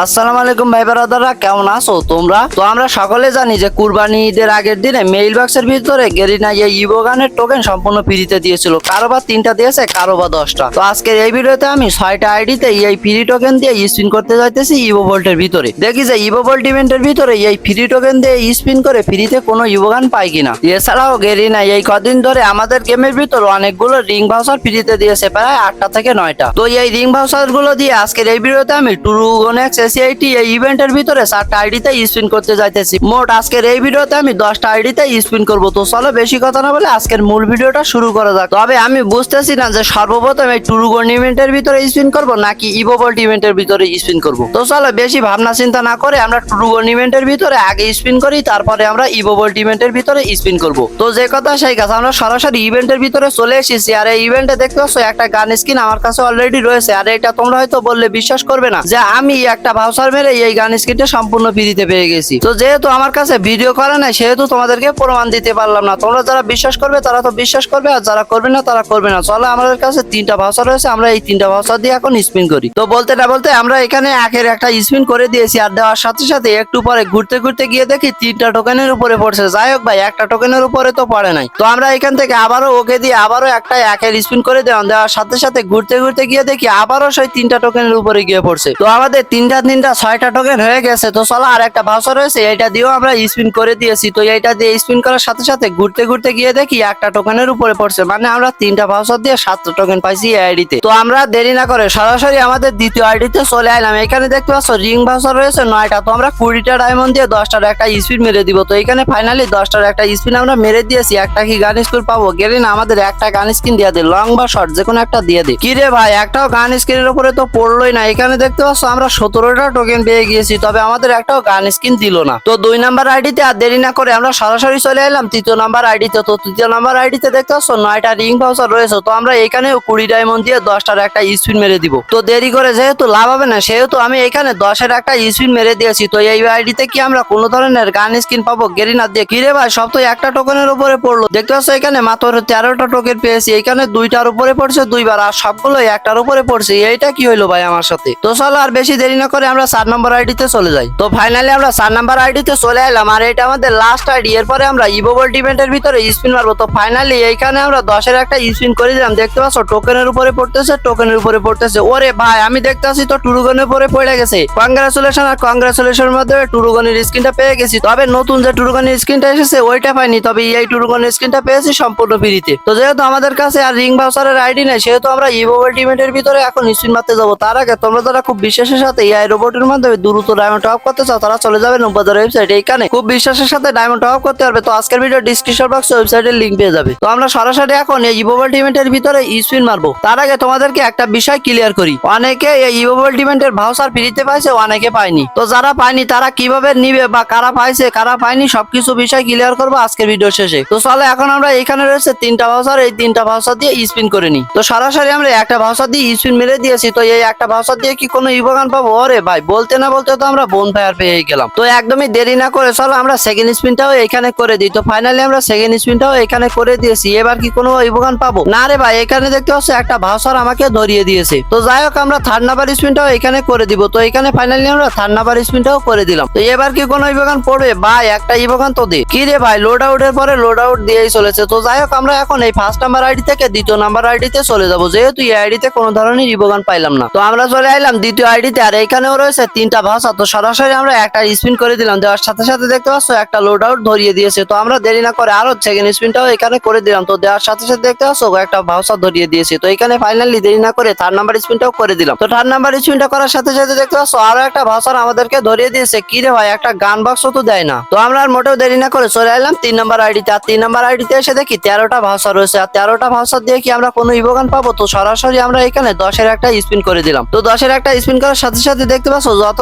আসসালামু আলাইকুম ভাই ব্রাদাররা, কেমন আছো তোমরা? তো আমরা সকলে জানি যে কুরবানি ঈদের আগের দিনে মেইল বক্সের ভিতরে গেরিনা এই ইভো গানের টোকেন সম্পূর্ণ ফ্রিতে দিয়েছিল। কারও বা তিনটা দিয়েছে, কারও বা দশটা। তো আজকের এই ভিডিওতে আমি ছয়টা আইডিতে এই ফ্রি টোকেন দিয়ে স্পিন করতে যাইতেছি ইভো ভোল্টের ভিতরে। দেখি যে ইভো ভোল্ট ইভেন্টের ভিতরে এই ফ্রি টোকেন দিয়ে স্পিন করে ফ্রিতে কোনো ইভো গান পাই কিনা। এছাড়াও গেরিনা এই কদিন ধরে আমাদের গেমের ভিতর অনেকগুলো রিং ভাউচার ফ্রিতে দিয়েছে, প্রায় আটটা থেকে নয়টা। তো এই রিং ভাউচারগুলো দিয়ে আজকের এই ভিডিওতে আমি টুরু গনেক্স এসিআইটি এই ইভেন্টের ভিতরে চারটা আইডিতে স্পিন করতে যাইতেছি। মোট আজকের এই ভিডিওতে আমি দশটা আইডিতে স্পিন করব। তো চলো বেশি কথা না বলে আজকের মূল ভিডিওটা শুরু করা যাক। তবে আমি বুঝতেছি না যে সর্বপ্রথম এই টুরু গন ইভেন্টের ভিতরে স্পিন করব নাকি ইভো ভোল্ট ইভেন্টের ভিতরে স্পিন করব? তো চলো বেশি ভাবনা চিন্তা না করে আমরা টুরু গন ইভেন্টের ভিতরে আগে স্পিন করি, তারপরে আমরা ইভো ভোল্ট ইভেন্টের ভিতরে স্পিন করব। তো যে কথা সেই কথা, আমরা সরাসরি ইভেন্টের ভিতরে চলে এসেছি। আর এই ইভেন্টে দেখতে পাচ্ছ একটা গান স্কিন আমার কাছে অলরেডি রয়েছে। আর এটা তোমরা হয়তো বললে বিশ্বাস করবে না যে আমি একটা ভাউচার মেরে এই গান স্কিনটা সম্পূর্ণ ফ্রিতে পেয়ে গেছি। তো যেহেতু আমার কাছে ভিডিও করে নাই, সেহেতু তোমাদেরকে প্রমাণ দিতে পারলাম না। তোমরা যারা বিশ্বাস করবে, তারা তো বিশ্বাস করবে, আর যারা করবে না, তারা করবে না। চলো, আমাদের কাছে তিনটা ভাউচার রয়েছে, আমরা এই তিনটা ভাউচার দিয়ে এখন স্পিন করি। তো বলতে না বলতে আমরা এখানে একের একটা স্পিন করে দিয়েছি, আর দেওয়ার সাথে সাথে একটু পরে ঘুরতে ঘুরতে গিয়ে দেখি তিনটা টোকেনের উপরে পড়ছে। যাই হোক ভাই, একটা টোকেনের উপরে তো পড়ে নাই। তো আমরা এখান থেকে আবারও ওকে দিয়ে আবারও একটা একের স্পিন করে দেওয়া দেওয়ার সাথে সাথে ঘুরতে ঘুরতে গিয়ে দেখি আবারও সেই তিনটা টোকেনের উপরে গিয়ে পড়ছে। তো আমাদের তিনটা তিনটা ছয়টা টোকেন হয়ে গেছে, তো চলো আর একটা ভাউচার রয়েছে এটা দিয়েও আমরা স্পিন করে দিয়েছি। তো এইটা দিয়ে স্পিন করার সাথে সাথে ঘুরতে ঘুরতে গিয়ে দেখি একটা টোকেনের উপরে পড়ছে মানে আমরা তিনটা ভাউচার দিয়ে সাতটা টোকেন পাইছি এই আইডিতে তো। আমরা দেরি না করে সরাসরি আমাদের দ্বিতীয় আইডিতে চলে আইলাম। এখানে দেখতে পাচ্ছ রিং ভাউচার রয়েছে নয়টা, তো আমরা কুড়িটা ডায়মন্ড দিয়ে দশটার একটা স্পিন মেরে দিব। তো এখানে ফাইনালি দশটার একটা স্পিন আমরা মেরে দিয়েছি, একটা কি গান স্কুল পাবো? গেলে না, আমাদের একটা গান স্কিন দিয়ে দে লং বা শর্ট যে কোনো একটা দিয়ে কি রে ভাই, একটাও গান স্ক্রিনের উপরে তো পড়লোই না। এখানে দেখতে পাচ্ছ আমরা সতেরোটা টোকেন পেয়ে গিয়েছি, তবে আমাদের একটাও গান স্কিন দিল না। তো দুই নাম্বার আইডিতে আর দেরি না করে আমরা সরাসরি চলে এলাম, তৃতীয় নাম্বার আইডিতে তো। তৃতীয় নাম্বার আইডিতে দেখতে পাচ্ছ, নয়টা রিং ভাউচার রয়েছে। তো আমরা এখানেও কুড়ি ডায়মন্ড দিয়ে দশটার একটা স্পিন মেরে দিব। তো দেরি করে যেহেতু লাভ হবে না, সেহেতু আমি এখানে দশের একটা স্পিন মেরে দিয়েছি। তো এই আইডিতে কি আমরা কোনো ধরনের গান স্কিন পাবো? গেরিনা দিয়ে। কি রে ভাই, সব তো একটা টোকেনের উপরে পড়ল। দেখতে পাচ্ছ এখানে মাত্র তেরোটা টোকেন পেয়েছি। এখানে দুইটার উপরে পড়ছে দুইবার, আর সবগুলো একটার উপরে পড়ছে। এইটা কি হইল ভাই আমার সাথে? তো চলো আর বেশি দেরি না করে আমরা চার নম্বর আইডিতে চলে যাই। তো ফাইনালি আমরা চার নম্বর আইডিতে চলে এলাম আর এটা আমাদের লাস্ট আইডি। এরপরে আমরা ইভোবল ইভেন্টের ভিতরে স্পিন মারবো। তো ফাইনালি এইখানে আমরা দশের একটা স্পিন করে দিলাম। দেখতে পাচ্ছ টোকেনের উপরে পড়তেছে টোকেনের উপরে পড়তেছে। ওরে ভাই, আমি দেখতে পাচ্ছি তো টুরুগনের উপরে পড়ে গেছে। কংগ্রাচুলেশন আর কংগ্রাচুলেশন মধ্যে টুরুগনের স্ক্রিনটা পেয়ে গেছি। তবে নতুন যে টুরুগনের স্ক্রিনটা এসেছে, ওইটা পাইনি। তবে এই টুরুগনের স্ক্রিনটা পেয়েছি সম্পূর্ণ ফ্রিতে তো যেহেতু আমাদের কাছে আর রিং ভাউচারের আইডি নেই, সেহেতু আমরা ইভোবল ইভেন্টের ভিতরে এখন স্পিন মারতে যাব। তার আগে তোমরা যারা খুব বিশ্বাসের সাথে এই রোবটের মাধ্যমে দ্রুত ডায়মন্ড টপ করতে চাও, তারা চলে যাবে নব্বদের ওয়েবসাইট এইখানে খুব বিশ্বাসের সাথে ডায়মন্ড টপ করতে পারবে। তো আজকের ভিডিও ডিসক্রিপশন বক্সে ওয়েবসাইটের লিঙ্ক পেয়ে যাবে। তো আমরা সরাসরি এখন এই ইভোবল ইভেন্টের ভিতরে স্পিন মারবো। তার আগে তোমাদেরকে একটা বিষয় ক্লিয়ার করি। অনেকে এই ইভোবল ইভেন্টের ভাউচার ফ্রিতে পাইছে, অনেকে পায়নি। তো যারা পায়নি, তারা কীভাবে নিবে বা কারা পাইছে, কারা পায়নি, সবকিছু বিষয় ক্লিয়ার করব আজকের ভিডিও শেষে। তো চলে, এখন আমরা এখানে রয়েছে তিনটা ভাউচার এই তিনটা ভাউচার দিয়ে স্পিন করে নিই। তো সরাসরি আমরা একটা ভাউচার দিয়ে স্পিন মেরে দিয়েছি। তো এই একটা ভাউচার দিয়ে কি কোনো ইভোগান পাবো? ভাই, বলতে না বলতে তো আমরা বোন ফায়ার পেয়ে গেলাম। তো একদমই দেরি না করে চলো আমরা সেকেন্ড স্পিনটাও এখানে করে দিই। তো ফাইনালি আমরা সেকেন্ড স্পিনটাও এখানে করে দিয়েছি। এবার কি কোনো ইভোগান পাবো? না রে ভাই, এখানে দেখতে পাচ্ছ একটা ভাউচার আমাকে ধরিয়ে দিয়েছে। তো যাই হোক, আমরা থার্ড নাম্বার স্পিনটাও এখানে করে দিব। তো এখানে ফাইনালি আমরা থার্ড নাম্বার স্পিনটাও করে দিলাম। তো এবার কি কোনো ইভোগান পড়বে? ভাই, একটা ইভোগান তো দে। কি রে ভাই লোড আউটের পরে লোড আউট দিয়েই চলেছে। তো যাই হোক, আমরা এখন এই ফার্স্ট নাম্বার আইডি থেকে দ্বিতীয় নাম্বার আইডিতে চলে যাব। যেহেতু এই আইডিতে কোনো ধরনের ইভোগান পাইলাম না। তো আমরা চলে আইলাম দ্বিতীয় আইডিতে আর এখানেও রয়েছে তিনটা ভাষা তো সরাসরি আমরা একটা স্পিন করে দিলাম। দেওয়ার সাথে সাথে দেখতে পাচ্ছ, একটা লোড আউট ধরিয়ে দিয়েছে। তো আমরা দেরি না করে আরও সেকেন্ড স্পিনটাও এখানে করে দিলাম। তো দেওয়ার সাথে সাথে দেখতে পাচ্ছ একটা ভাষা ধরিয়ে দিয়েছে। তো এখানে ফাইনালি দেরি না করে থার্ড নাম্বার স্পিনটাও করে দিলাম। তো থার্ড নাম্বার স্পিনটা করার সাথে সাথে দেখতে পাচ্ছ, আরও একটা ভাষার আমাদেরকে ধরিয়ে দিয়েছে। কি রে ভাই, একটা গান বাক্স তো দেয় না। তো আমরা আর মোটেও দেরি না করে চলে এলাম তিন নাম্বার আইডিতে আর তিন নাম্বার আইডিতে এসে দেখি তেরোটা ভাষা রয়েছে। আর তেরোটা ভাষা দিয়ে কি আমরা কোনো ইভোগান পাবো? তো সরাসরি আমরা এখানে দশের একটা স্পিন করে দিলাম। তো দশের একটা স্পিন করার সাথে সাথে দেখতে পাচ্ছ? যত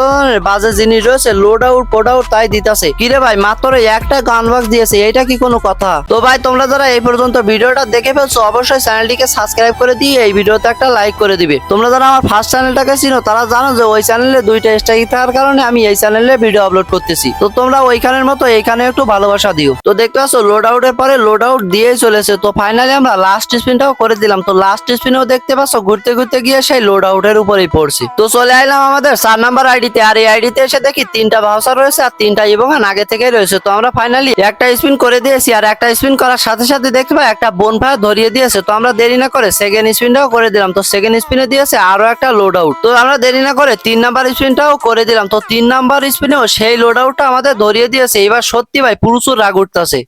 বাজে জিনিস রয়েছে লোড আউট পোড আউট তাই দিতেছে। কিরে ভাই, মাত্র একটা গান বক্স দিয়েছে এটা কি কোনো কথা? তো ভাই, তোমরা যারা এই পর্যন্ত ভিডিওটা দেখে ফেলছো, অবশ্যই চ্যানেলটিকে সাবস্ক্রাইব করে দিয়ে এই ভিডিওতে একটা লাইক করে দিবে। তোমরা যারা আমার ফার্স্ট চ্যানেলটাকে চিনো, তারা জানো যে ওই চ্যানেলে দুইটা স্ট্রাইক থাকার কারণে আমি এই চ্যানেলে ভিডিও আপলোড করতেছি। তো তোমরা ওইখানের মতো এইখানে একটু ভালোবাসা দিও। তো দেখতে পাচ্ছ লোড আউটের পরে লোড আউট দিয়েই চলেছে। তো ফাইনালি আমরা লাস্ট স্পিনটাও করে দিলাম। তো লাস্ট স্পিনেও দেখতে পাচ্ছ, ঘুরতে ঘুরতে গিয়ে সেই লোড আউটের উপরেই পড়ছি। তো চলে আইলাম আমাদের চার নাম্বার আইডিতে, আর এই আইডিতে এসে দেখি তিনটা ভাউচার রয়েছে আর তিনটা ইবোগান আগে থেকে রয়েছে। তো আমরা ফাইনালি একটা স্পিন করে দিয়েছি আর একটা স্পিন করার সাথে সাথে দেখতে পাই একটা বোন ফায়ার ধরিয়ে দিয়েছে। তো আমরা দেরি না করে সেকেন্ড স্পিনটাও করে দিলাম। তো সেকেন্ড স্পিনে দিয়েছে আরও একটা লোড আউট তো আমরা দেরি না করে তিন নাম্বার স্পিনটাও করে দিলাম। তো তিন নাম্বার স্পিনেও সেই লোড আউটটা আমাদের ধরিয়ে দিয়েছে। এবার সত্যি ভাই প্রচুর রাগ উঠতেছে।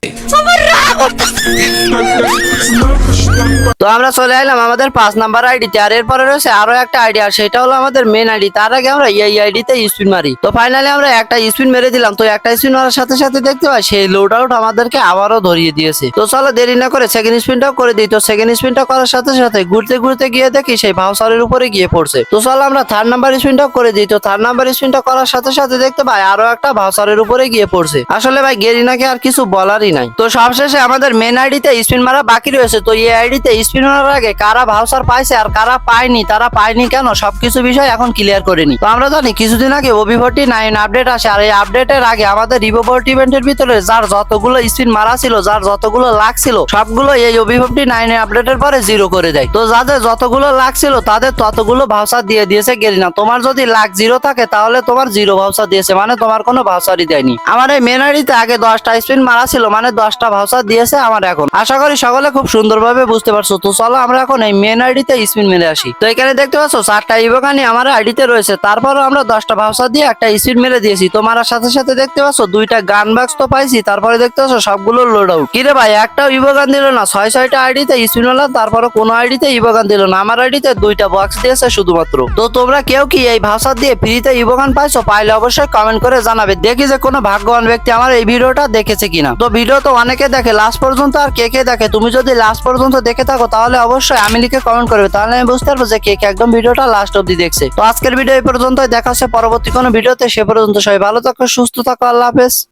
তো আমরা চলে এলাম আমাদের পাঁচ নাম্বার আইডিতে আর এরপরে রয়েছে আরও একটা আইডি, আর সেটা হলো আমাদের মেন আইডি। তার আগে আমরা এই আইডিতে স্পিন মারি। তো ফাইনালি আমরা একটা স্পিন মেরে দিলাম। তো একটা স্পিন মারার সাথে সাথে দেখতে পাই সেই লোড আউট আমাদেরকে আবারও ধরিয়ে দিয়েছে। তো চলো দেরি না করে সেকেন্ড স্পিনটাও করে দিই। তো সেকেন্ড স্পিনটা করার সাথে সাথে ঘুরতে ঘুরতে গিয়ে দেখি সেই ভাউসারের উপরে গিয়ে পড়ছে। তো চলো আমরা থার্ড নাম্বার স্পিনটাও করে দিই। তো থার্ড নাম্বার স্পিনটা করার সাথে সাথে দেখতে পাই আরও একটা ভাউসারের উপরে গিয়ে পড়ছে। আসলে ভাই গেরিনাকে আর কিছু বলারই নাই। তো সবশেষে আমাদের মেন আইডিতে স্পিন মারা বাকি রয়েছে। তো এই আইডিতে স্পিন মারার আগে কারা ভাউসার পাইছে আর কারা পায়নি, তারা পায়নি কেন? সবকিছু বিষয় এখন ক্লিয়ার করে নি। তো আমরা জানি, কিছুদিন আগে ওবি ফোরটি নাইন আপডেট আসে আর এই আপডেটের আগে আমাদের রিভো ফোরটি ইভেন্টের ভিতরে যার যতগুলো স্পিন মারা ছিল, যার যতগুলো লাখ ছিল, সবগুলো এই ওবি ফিফটি নাইন আপডেটের পরে জিরো করে দেয়। তো যাদের যতগুলো লাখ ছিল, তাদের ততগুলো ভাউসার দিয়ে দিয়েছে গেরিনা। তোমার যদি লাখ জিরো থাকে, তাহলে তোমার জিরো ভাউসার দিয়েছে মানে তোমার কোনো ভাউসারই দেয়নি। আমার এই মেন আইডিতে আগে দশটা স্পিন মারা ছিল মানে দশটা ভাউসার দিয়েছে আমার এখন। আশা করি সকলে খুব সুন্দরভাবে বুঝতে পারছ। তো চলো আমরা এখন এই মেন আইডিতে স্পিন মেরে আসি। তো এখানে দেখতে পাচ্ছ, চারটা ইভোগানি আমার আইডিতে রয়েছে। তারপরও আমরা দশটা ভাউসার দিয়ে একটা স্পিন মেরে দিয়েছি। তো মারার সাথে সাথে দেখতে পাচ্ছ, দুইটা গান বাক্স তো পাইছি। তারপরে দেখতে পাচ্ছ, সবগুলো লোড আউট কিরে ভাই, একটাও ইভোগান দিল না। ছয়, ছয়টা আইডিতে স্পিন হলাম তারপরে কোনো আইডিতে ইভোগান দিল না। আমার আইডিতে দুইটা বক্স দিয়েছে শুধুমাত্র। তো তোমরা কেউ কি এই ভাষার দিয়ে ফ্রিতে ইভোগান পাইছো, পাইলে অবশ্যই কমেন্ট করে জানাবে। দেখি যে কোনো ভাগ্যবান ব্যক্তি আমার এই ভিডিওটা দেখেছে কিনা। তো ভিডিও তো অনেকে দেখে লাস্ট পর্যন্ত আর কে কে দেখে? তুমি যদি লাস্ট পর্যন্ত দেখে থাকো, তাহলে অবশ্যই আমি লিখে কমেন্ট করবে। তাহলে আমি বুঝতে পারব যে কে কে একদম ভিডিওটা লাস্ট অব্দি দেখছে। তো আজকের ভিডিও এই পর্যন্তই। দেখা হচ্ছে পরবর্তী কোনো ভিডিওতে সে পর্যন্ত সবাই ভালো থাকো, সুস্থ থাকো, আল্লাহ হাফেজ।